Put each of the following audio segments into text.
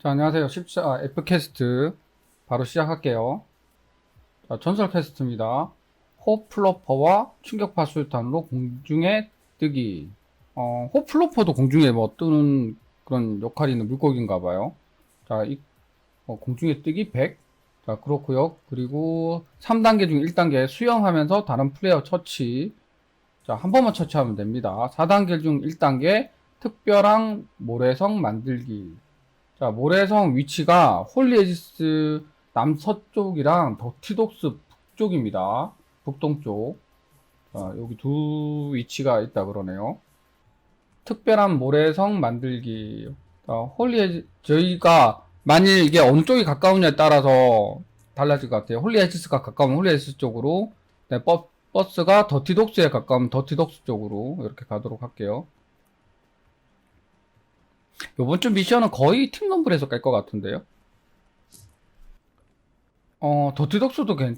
자, 안녕하세요. 14 F캐스트 바로 시작할게요. 자, 전설 캐스트입니다. 호플로퍼와 충격파 수류탄으로 공중에 뜨기. 어, 호플로퍼도 공중에 뭐 뜨는 그런 역할이 있는 물고기인가 봐요. 자, 이 어, 공중에 뜨기 100. 자, 그렇고요. 그리고 3단계 중 1단계 수영하면서 다른 플레이어 처치. 자, 한 번만 처치하면 됩니다. 4단계 중 1단계 특별한 모래성 만들기. 자, 모래성 위치가 홀리에지스 남서쪽이랑 더티독스 북쪽입니다. 북동쪽. 자, 여기 두 위치가 있다 그러네요. 특별한 모래성 만들기. 자, 홀리에지, 저희가 만일 이게 어느 쪽이 가까우냐에 따라서 달라질 것 같아요. 홀리에지스가 가까우면 홀리에지스 쪽으로, 네, 버, 버스가 더티독스에 가까우면 더티독스 쪽으로 이렇게 가도록 할게요. 요번 주 미션은 거의 팀 넘블에서 깔것 같은데요. 어, 더티독스도 괜,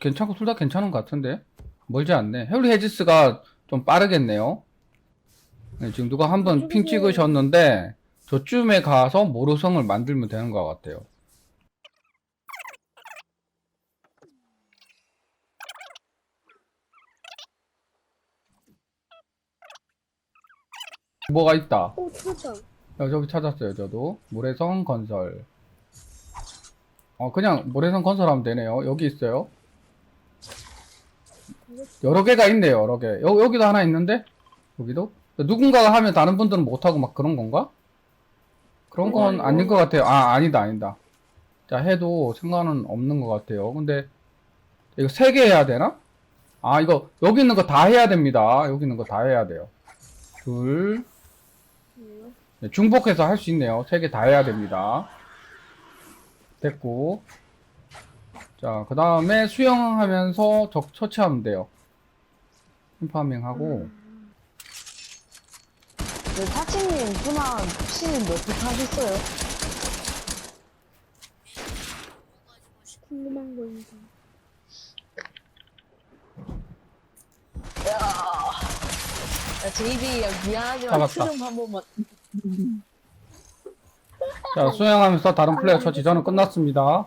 괜찮고 둘 다 괜찮은 것 같은데. 멀지 않네. 헬리 헤지스가 좀 빠르겠네요. 네, 지금 누가 한 번 핑 찍으셨는데, 저쯤에 가서 모로성을 만들면 되는 것 같아요. 뭐가 있다. 오, 찾아. 어, 저기 찾았어요, 저도. 모래성 건설. 어, 그냥 모래성 건설하면 되네요. 여기 있어요. 여러 개가 있네요, 여러 개. 여, 여기도 하나 있는데? 여기도? 누군가가 하면 다른 분들은 못하고 막 그런 건가? 그런 건 아니요. 아닌 것 같아요. 아, 아니다, 아니다. 자, 해도 상관은 없는 것 같아요. 근데, 이거 세 개 해야 되나? 아, 이거, 여기 있는 거 다 해야 됩니다. 여기 있는 거 다 해야 돼요. 둘? 네, 중복해서 할 수 있네요. 세 개 다 해야 됩니다. 됐고. 자, 그 다음에 수영하면서 적 처치하면 돼요. 팀파밍 하고. 네, 타치님, 그만, 혹시는 몇개 타셨어요? 궁금한 거 있어. 야, 제이비, 야, 미안하지만 잡았다. 수정 한 번만. 자, 수영하면서 다른 플레이어 처치 저는 끝났습니다.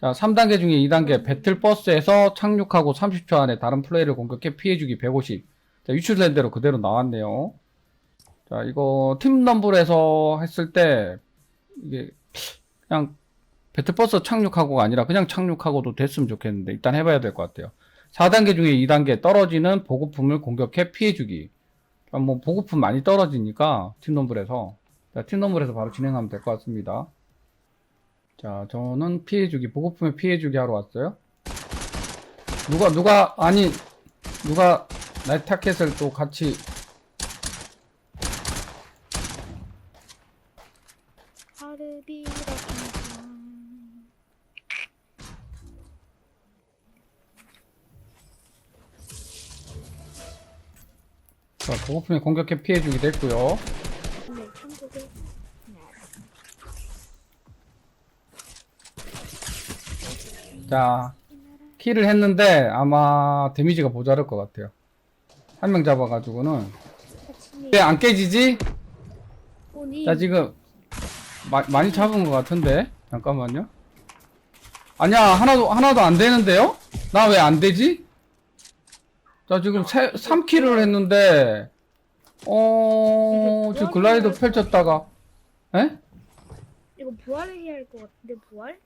자, 3단계 중에 2단계 배틀버스에서 착륙하고 30초 안에 다른 플레이를 공격해 피해주기 150. 자, 유출된 대로 그대로 나왔네요. 자, 이거 팀 넘블에서 했을 때 이게 그냥 배틀버스 착륙하고가 아니라 그냥 착륙하고도 됐으면 좋겠는데 일단 해봐야 될 것 같아요. 4단계 중에 2단계 떨어지는 보급품을 공격해 피해주기. 아, 뭐 보급품 많이 떨어지니까 팀 넘블에서 자, 팀 넘블에서 바로 진행하면 될 것 같습니다. 자, 저는 피해주기, 보급품에 피해주기 하러 왔어요. 누가, 누가, 아니, 누가 나이트 타켓을 또 같이, 하르비라 자, 보급품에 공격해 피해주기 됐고요. 자, 킬을 했는데 아마 데미지가 모자랄 것 같아요. 한 명 잡아가지고는. 왜안 깨지지? 자, 지금, 마, 많이 잡은 것 같은데? 잠깐만요. 아니야, 하나도, 하나도 안 되는데요? 나 왜 안 되지? 자, 지금 세, 3킬을 했는데, 어, 지금 글라이더 펼쳤다가, 에? 이거 부활해야 할 것 같은데, 부활?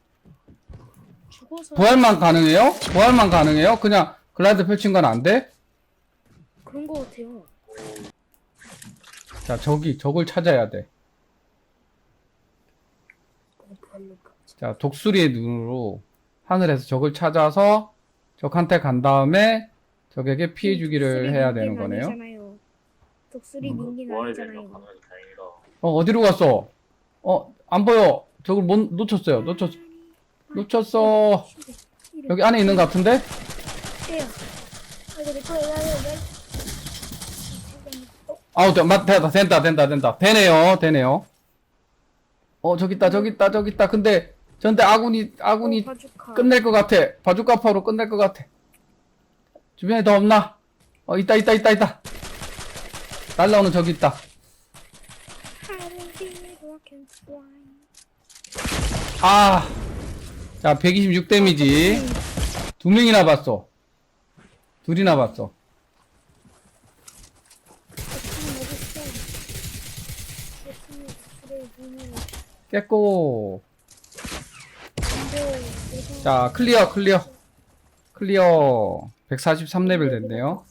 죽어서. 부활만 가능해요? 부활만 가능해요? 그냥 글라이더 펼친 건 안 돼? 그런 거 같아요. 자, 저기, 저걸 찾아야 돼. 어, 부활로 가. 자, 독수리의 눈으로 하늘에서 적을 찾아서 적한테 간 다음에 적에게 피해 주기를 해야 되는 거네요. 독수리 아니잖아요. 당연히 다행이다. 어, 어디로 갔어? 어, 안 보여. 저걸 못, 놓쳤어요. 놓쳤, 놓쳤어. 여기 안에 있는 것 같은데? 아. 어, 아우, 돼, 맞, 된다, 된다, 된다, 된다. 되네요, 되네요. 어, 저기 있다, 저기 있다, 저기 있다. 근데, 전데 아군이, 아군이 어. 끝낼 것 같아. 바주카파로 끝낼 것 같아. 주변에 더 없나? 어, 있다, 있다, 있다, 있다. 날라오는 저기 있다. 아! 자, 126 데미지. 두 명이나 봤어. 둘이나 봤어. 깼고. 자, 클리어, 클리어. 클리어. 143레벨 됐네요.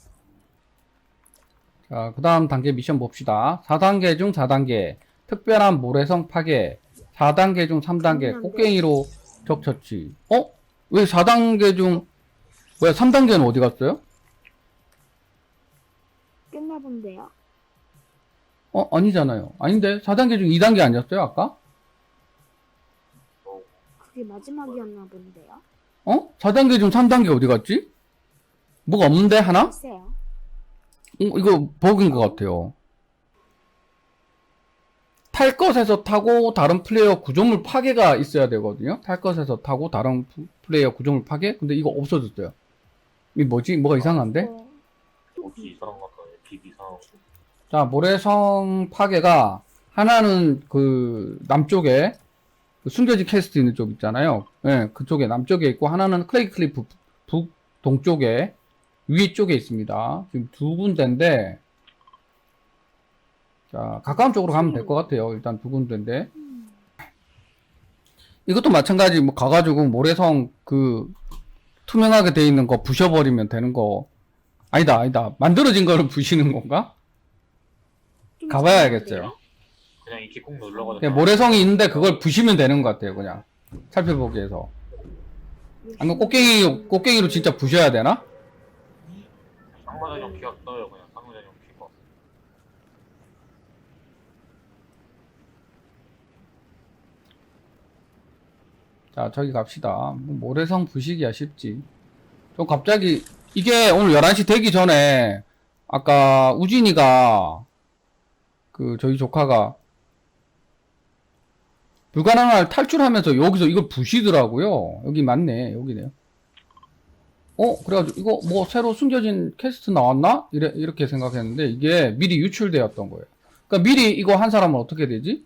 자, 그 다음 단계 미션 봅시다. 4단계 중 4단계. 특별한 모래성 파괴. 4단계 중 3단계. 꽃갱이로 적 처치. 어? 왜 4단계 중, 왜 3단계는 어디 갔어요? 끝나 본데요. 어, 아니잖아요. 아닌데? 4단계 중 2단계 아니었어요, 아까? 그게 마지막이었나 본데요. 어? 4단계 중 3단계 어디 갔지? 뭐가 없는데, 하나? 글쎄요. 어, 이거 버그인 것 같아요. 탈 것에서 타고 다른 플레이어 구조물 파괴가 있어야 되거든요. 탈 것에서 타고 다른 프- 플레이어 구조물 파괴? 근데 이거 없어졌어요. 이 뭐지? 뭐가 이상한데? 어, 어디 이상한 것 같아요. 빛 이상하고. 자, 모래성 파괴가 하나는 그 남쪽에 그 숨겨진 캐스트 있는 쪽 있잖아요. 예, 그쪽에 남쪽에 있고 하나는 클레이 클리프 북 동쪽에 위쪽에 있습니다. 지금 두 군데인데 자, 가까운 쪽으로 가면 될 것 같아요. 일단 두 군데인데 이것도 마찬가지 뭐 가가지고 모래성 그 투명하게 돼 있는 거 부셔버리면 되는 거 아니다 아니다 만들어진 거를 부시는 건가? 좀 가봐야겠어요. 그냥 이렇게 꾹 눌러가지고. 그냥 모래성이 있는데 그걸 부시면 되는 것 같아요. 그냥 살펴보기에서. 아니면 꽃갱이 꽃갱이로 진짜 부셔야 되나? 상마전용 키가 떠요. 그냥 상마전용 키가. 자 저기 갑시다. 뭐 모래성 부시기야 쉽지. 좀 갑자기 이게 오늘 11시 되기 전에 아까 우진이가 그 저희 조카가 불가능할 탈출하면서 여기서 이걸 부시더라고요. 여기 맞네. 여기네요. 어, 그래가지고 이거 뭐 새로 숨겨진 퀘스트 나왔나? 이래, 이렇게 생각했는데 이게 미리 유출되었던 거예요. 그러니까 미리 이거 한 사람은 어떻게 되지?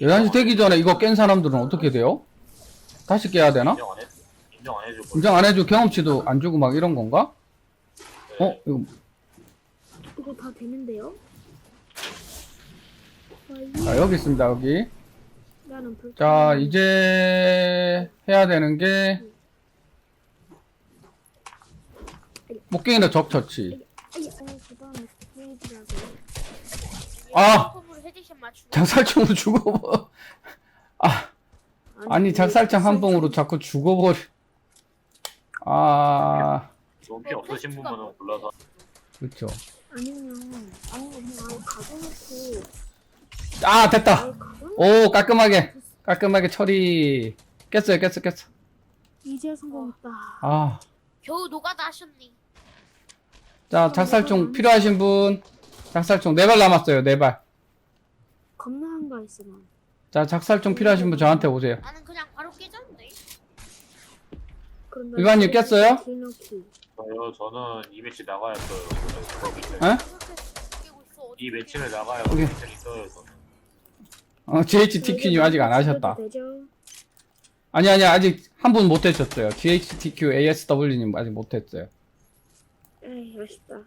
11시 되기 전에 이거 깬 사람들은 어떻게 돼요? 다시 깨야 되나? 인정 안 해? 인정 안 해주고. 인정 안 해주고 경험치도 안 주고 막 이런 건가? 어? 이거 이거 다 되는데요? 자, 여기 있습니다, 여기. 나는 불. 이제 해야 되는 게 목갱이나 적처치. 어. 아! 작살총으로 죽어버. 아, 아니 작살총 한 봉으로 자꾸 죽어버려. 아, 좋은 피 없으신 분만은 골라서. 그렇죠. 아니면 아니 그냥 아예 가져놓고 아, 됐다. 오, 깔끔하게, 깔끔하게 처리. 깼어요, 깼어, 깼어. 이제 성공했다. 아, 겨우 노가다 하셨니? 자, 작살총 필요하신 분. 작살총 네 발 남았어요, 네 발. 겁나 한거 있어 난. 자, 작살총 필요하신 분 저한테 오세요. 나는 그냥 바로 깨졌는데 일반님 깼어요? 길넣기. 저요, 저는 이 매치 나가야 떠요. 에? 깨고 있어 어디 이 매치를 나가야 오케이. 매치를 떠요, 저는. 어, GHTQ님 아직 안 하셨다. 되죠? 아니, 아니, 아직 한 분못 하셨어요. GHTQ ASW님 아직 못 했어요. 에이 아쉽다.